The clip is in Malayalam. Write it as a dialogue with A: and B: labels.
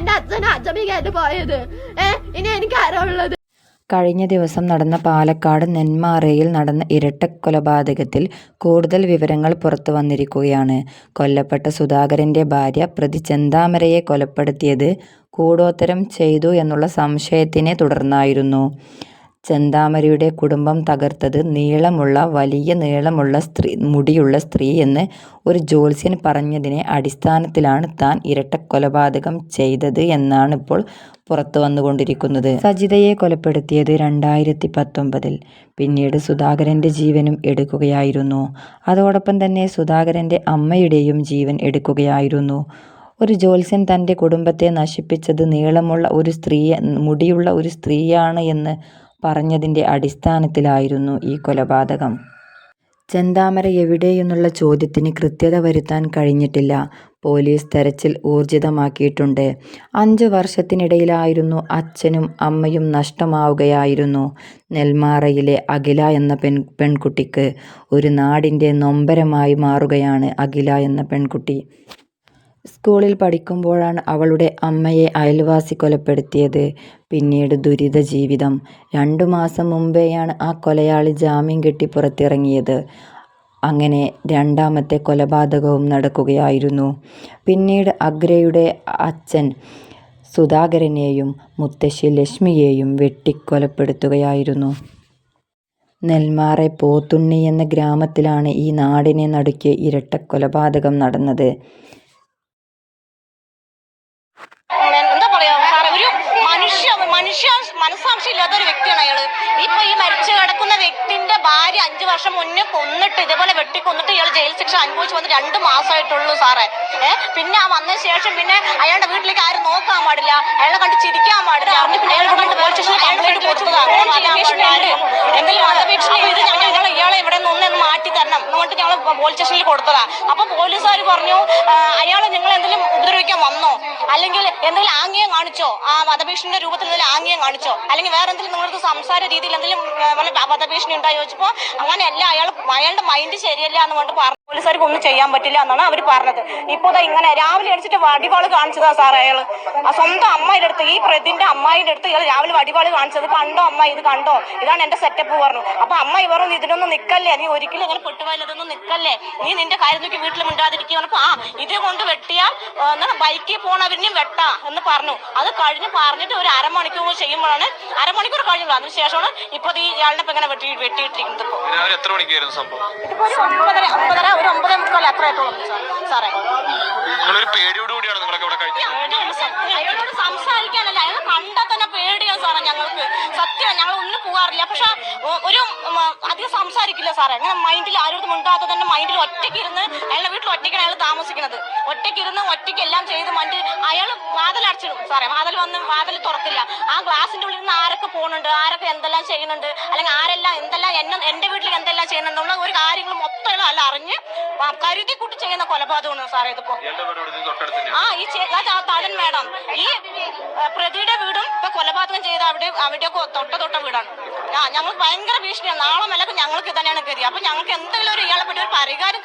A: എന്റെ അച്ഛനും അച്ഛമ്മയ്ക്കായിട്ട് പോയത്. ഏ ഇനി എനിക്ക് ആരാളുള്ളത്
B: കഴിഞ്ഞ ദിവസം നടന്ന പാലക്കാട് നെന്മാറയിൽ നടന്ന ഇരട്ട കൊലപാതകത്തിൽ കൂടുതൽ വിവരങ്ങൾ പുറത്തു വന്നിരിക്കുകയാണ്. കൊല്ലപ്പെട്ട സുധാകരന്റെ ഭാര്യ പ്രതി ചെന്താമരയെ കൊലപ്പെടുത്തിയത് കൂടോത്തരം ചെയ്തു എന്നുള്ള സംശയത്തിനെ തുടർന്നായിരുന്നു. ചെന്താമരയുടെ കുടുംബം തകർത്തത് നീളമുള്ള വലിയ നീളമുള്ള സ്ത്രീ മുടിയുള്ള സ്ത്രീ എന്ന് ഒരു ജ്യോത്സ്യൻ പറഞ്ഞതിനെ അടിസ്ഥാനത്തിലാണ് താൻ ഇരട്ടക്കൊലപാതകം ചെയ്തത് എന്നാണ് ഇപ്പോൾ പുറത്തു വന്നുകൊണ്ടിരിക്കുന്നത്. സജിതയെ കൊലപ്പെടുത്തിയത് രണ്ടായിരത്തി പത്തൊമ്പതിൽ പിന്നീട് സുധാകരന്റെ ജീവനും എടുക്കുകയായിരുന്നു. അതോടൊപ്പം തന്നെ സുധാകരന്റെ അമ്മയുടെയും ജീവൻ എടുക്കുകയായിരുന്നു. ഒരു ജ്യോത്സ്യൻ തന്റെ കുടുംബത്തെ നശിപ്പിച്ചത് നീളമുള്ള ഒരു സ്ത്രീ മുടിയുള്ള ഒരു സ്ത്രീയാണ് എന്ന് പറഞ്ഞതിന്റെ അടിസ്ഥാനത്തിലായിരുന്നു ഈ കൊലപാതകം. ചെന്താമര എവിടെയെന്നുള്ള ചോദ്യത്തിന് കൃത്യത വരുത്താൻ കഴിഞ്ഞിട്ടില്ല. പോലീസ് തെരച്ചിൽ ഊർജിതമാക്കിയിട്ടുണ്ട്. അഞ്ച് വർഷത്തിനിടയിലായിരുന്നു അച്ഛനും അമ്മയും നഷ്ടമാവുകയായിരുന്നു. നെൽമാറയിലെ അഖില എന്ന പെൺ പെൺകുട്ടിക്ക് ഒരു നാടിന്റെ നൊമ്പരമായി മാറുകയാണ് അഖില എന്ന പെൺകുട്ടി. സ്കൂളിൽ പഠിക്കുമ്പോഴാണ് അവളുടെ അമ്മയെ അയൽവാസി കൊലപ്പെടുത്തിയത്. പിന്നീട് ദുരിത ജീവിതം രണ്ടു മാസം മുമ്പെയാണ് ആ കൊലയാളി ജാമ്യം കിട്ടി പുറത്തിറങ്ങിയത്. അങ്ങനെ രണ്ടാമത്തെ കൊലപാതകവും നടക്കുകയായിരുന്നു. പിന്നീട് അഗ്രയുടെ അച്ഛൻ സുധാകരനെയും മുത്തശ്ശി ലക്ഷ്മിയെയും വെട്ടിക്കൊലപ്പെടുത്തുകയായിരുന്നു. നെൽമാറെ പോത്തുണ്ണി എന്ന ഗ്രാമത്തിലാണ് ഈ നാടിനെ നടുക്കിയ ഇരട്ടക്കൊലപാതകം നടന്നത്.
C: മനുഷ്യ മനസ്സാക്ഷി മനസാക്ഷി ഇല്ലാത്ത ഒരു വ്യക്തിയാണ് അയാൾ. ഇപ്പൊ ഈ മരിച്ചു കിടക്കുന്ന വ്യക്തിന്റെ ഭാര്യ അഞ്ചു വർഷം മുന്നേ കൊന്നിട്ട് ഇതേപോലെ വെട്ടിക്കൊന്നിട്ട് ഇയാൾ ജയിൽ ശിക്ഷ അനുഭവിച്ചു വന്ന് രണ്ട് മാസമായിട്ടുള്ളൂ സാറേ. ഏഹ് പിന്നെ ആ വന്ന ശേഷം പിന്നെ അയാളുടെ വീട്ടിലേക്ക് ആരും നോക്കാൻ പാടില്ല. അയാളെ കണ്ട് ചിരിക്കാൻ പാടില്ല. പിന്നെ അയാൾ കൊണ്ട് പോലീസ് സ്റ്റേഷനിൽ കംപ്ലൈന്റ് ഇയാളെ ഇവിടെ നിന്ന് മാറ്റി തരണം എന്നിട്ട് ഞങ്ങൾ പോലീസ് സ്റ്റേഷനിൽ കൊടുത്തതാ. അപ്പൊ പോലീസുകാർ പറഞ്ഞു അയാളെ നിങ്ങൾ എന്തെങ്കിലും ഉപദ്രവിക്കാൻ വന്നോ? അല്ലെങ്കിൽ എന്തെങ്കിലും ആംഗ്യം കാണിച്ചോ? ആ വധഭീഷണിയുടെ രൂപത്തിൽ എന്തെങ്കിലും ആംഗ്യം കാണിച്ചോ? അല്ലെങ്കിൽ വേറെ എന്തെങ്കിലും നിങ്ങളുടെ സംസാര രീതിയിൽ എന്തെങ്കിലും വല്ല വധഭീഷണി ഉണ്ടായി ചോദിച്ചപ്പോ അങ്ങനെയല്ല അയാൾ അയാളുടെ മൈൻഡ് ശരിയല്ല എന്ന് കൊണ്ട് പറഞ്ഞു പോലീസുകാർക്ക് ഒന്നും ചെയ്യാൻ പറ്റില്ല എന്നാണ് അവർ പറഞ്ഞത്. ഇപ്പൊ ദാ ഇങ്ങനെ രാവിലെ അടിച്ചിട്ട് വടിവാൾ കാണിച്ചതാ സാർ അയാൾ. ആ സ്വന്തം അമ്മയുടെ അടുത്ത് ഈ പ്രതിന്റെ അമ്മായിന്റെ അടുത്ത് ഇയാൾ രാവിലെ വടിവാൾ കാണിച്ചത് കണ്ടോ? അമ്മ ഇത് കണ്ടോ? ഇതാണ് എന്റെ സെറ്റപ്പ് പറഞ്ഞു. അപ്പൊ അമ്മ ഇവറൊന്നും ഇതിനൊന്നും നിക്കല്ലേ? നീ ഒരിക്കലും ഇങ്ങനെ പെട്ടുപോയതൊന്നും നിക്കല്ലേ? നീ നിന്റെ കാര്യം നോക്കി വീട്ടിൽ മിണ്ടാതിരിക്കുക പറഞ്ഞപ്പോ ആ ഇത് കൊണ്ട് വെട്ടിയാൽ ബൈക്കിൽ പോണവരിനെയും വെട്ടാ എന്ന് പറഞ്ഞു. അത് കഴിഞ്ഞ് പറഞ്ഞിട്ട് ഒരു അരമണിക്കൂർ ചെയ്യുമ്പോഴാണ് അരമണിക്കൂർ കഴിഞ്ഞുള്ളൂ അതിനുശേഷമാണ് ഇപ്പൊ ഈ ഇയാളിനെ ഇപ്പൊ ഇങ്ങനെ വെട്ടി വെട്ടിയിട്ടിരിക്കുന്നത് ഇതിപ്പോ ഒരു ഒമ്പതര ഒമ്പതര ഒരു ഒമ്പതേ മുക്കാൽ അത്ര ആയിട്ടുള്ളൂ സാറേ.
D: നിങ്ങളൊരു പേടിയോട് കൂടിയാണ് നിങ്ങളൊക്കെ ഇവിടെ
C: അയാളോട് സംസാരിക്കാനല്ല. അയാൾ കണ്ടാൽ തന്നെ പേടിയാണ് സാറേ ഞങ്ങൾക്ക്. സത്യം ഞങ്ങൾ ഒന്നും പോകാറില്ല പക്ഷെ ഒരു അധികം സംസാരിക്കില്ല സാറേ. അങ്ങനെ മൈൻഡിൽ ആരോട് മുണ്ടാത്ത തന്നെ മൈൻഡിൽ ഒറ്റയ്ക്ക് ഇരുന്ന് അയാളുടെ വീട്ടിൽ ഒറ്റയ്ക്കാണ് അയാൾ താമസിക്കുന്നത്. ഒറ്റയ്ക്ക് ഇരുന്ന് ഒറ്റയ്ക്ക് എല്ലാം ചെയ്ത് മറ്റ് അയാൾ വാതിൽ അടച്ചിടും സാറേ. വാതിൽ വന്ന് വാതിൽ തുറക്കില്ല. ആ ഗ്ലാസിന്റെ ഉള്ളിൽ നിന്ന് ആരൊക്കെ പോകുന്നുണ്ട്? ആരൊക്കെ എന്തെല്ലാം ചെയ്യുന്നുണ്ട്? അല്ലെങ്കിൽ ആരെല്ലാം എന്തെല്ലാം എന്നെ എന്റെ വീട്ടിൽ എന്തെല്ലാം ചെയ്യുന്നുണ്ട്? ഒരു കാര്യങ്ങൾ മൊത്തം അയാൾ അല്ല അറിഞ്ഞ് പ- കരുതി കൂട്ടി ചെയ്യുന്ന കൊലപാതകമാണ് സാറേ ഇതിപ്പോ. ആ ഈ താഴൻ മേഡം. ഈ പ്രതിയുടെ വീടും ഇപ്പൊ കൊലപാതകം ചെയ്ത അവിടെ അവിടെയൊക്കെ തൊട്ട തൊട്ട വീടാണ്. ആ ഞങ്ങൾക്ക് ഭയങ്കര ഭീഷണിയാണ്. നാളെ മേലൊക്കെ ഞങ്ങൾക്ക് തന്നെയാണ് കരുതി അപ്പൊ ഞങ്ങൾക്ക് എന്തെങ്കിലും ഒരു ഇയാളെ പറ്റി ഒരു പരിഹാരം